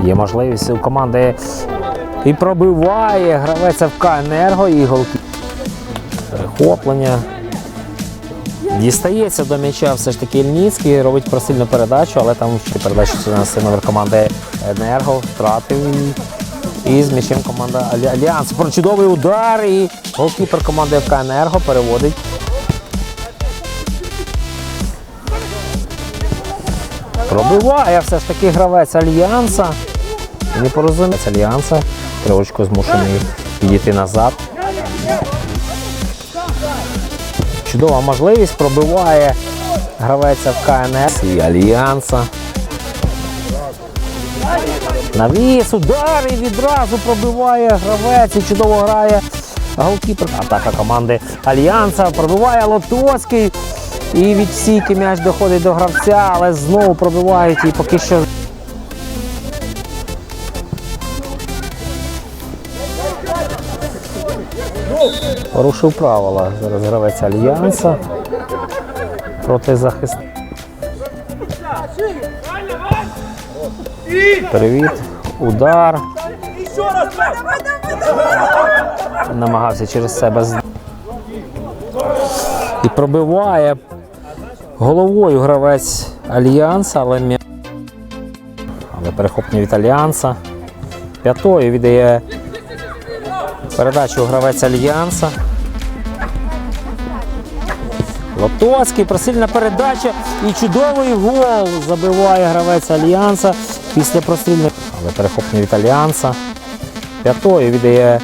Є можливість у команди і пробиває гравець ФК Енерго і голки. Перехоплення. Дістається до м'яча все ж таки Ільніцький, робить просильну передачу, але там ще передачу це номер команди Енерго втратив. І з м'ячем команда Альянс. Про чудовий удар і голкіпер команди ФК Енерго переводить. Пробиває все ж таки гравець Альянса. Не порозуміється Альянса. Тривочку змушений підійти назад. Чудова можливість пробиває гравець ФКНС і Альянса. Навіс, удар і відразу пробиває гравець і чудово грає голкіпер. Атака команди Альянса пробиває Лотоцький. І від стійки м'яч доходить до гравця, але знову пробивають і поки що. Порушив правила. Зараз гравець Альянса проти захисту. Привіт. Удар. Намагався через себе і пробиває головою гравець Альянса, але м'я- але перехоплення від Альянса. П'ятою віддає передачу гравець Альянса. Лотоцький, просильна передача і чудовий гол забиває гравець Альянса після прострільних. Але перехоплення від Альянса. П'ятою віддає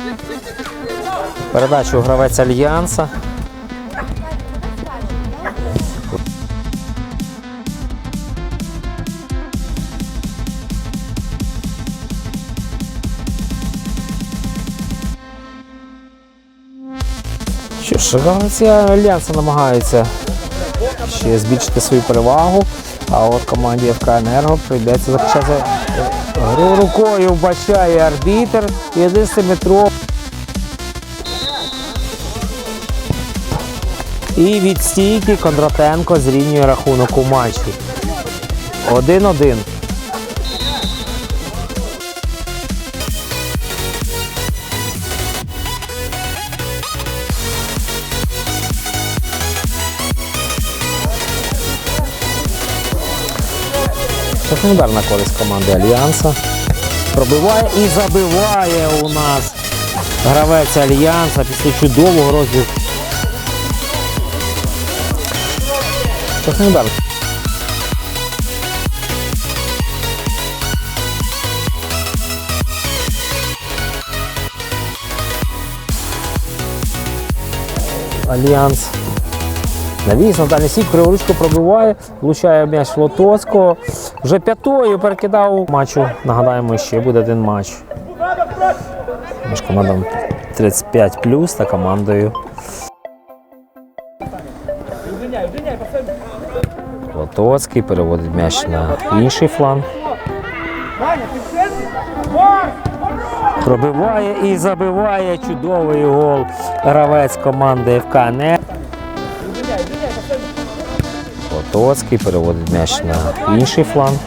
передачу гравець Альянса. Ж, гравці Альянса намагаються ще збільшити свою перевагу. А от команді ФК Енерго прийдеться захищати гру рукою вбачає арбітер. 11 метро. І від стійки Кондратенко зрівнює рахунок у матчі. 1-1. Штрафний на користь команди Альянса. Пробиває і забиває у нас гравець Альянса після чудового розділу. Штрафний. Альянс. Навіс на дальній сік, криворучку пробиває, влучає м'яч Лотоцького. Вже п'ятою перекидав матчу. Нагадаємо, ще буде один матч. Між командами 35 та командою. Лотоцький переводить м'яч на інший фланг. Пробиває і забиває чудовий гол гравець команди ФК. Лотоцький переводить м'яч на інший фланг.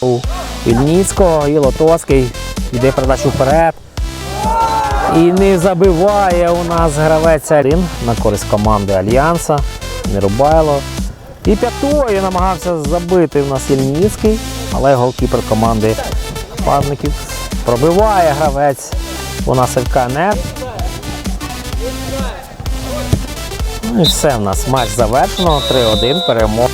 У Ільніцького і Лотоцький йде передачу вперед. І не забиває у нас гравець один на користь команди Альянса. Нерубайло. І п'ятою намагався забити в нас Ільніцький, але голкіпер команди нападників пробиває гравець у нас ФК НЕТ. Ну і все в нас матч завершено. 3-1 перемога.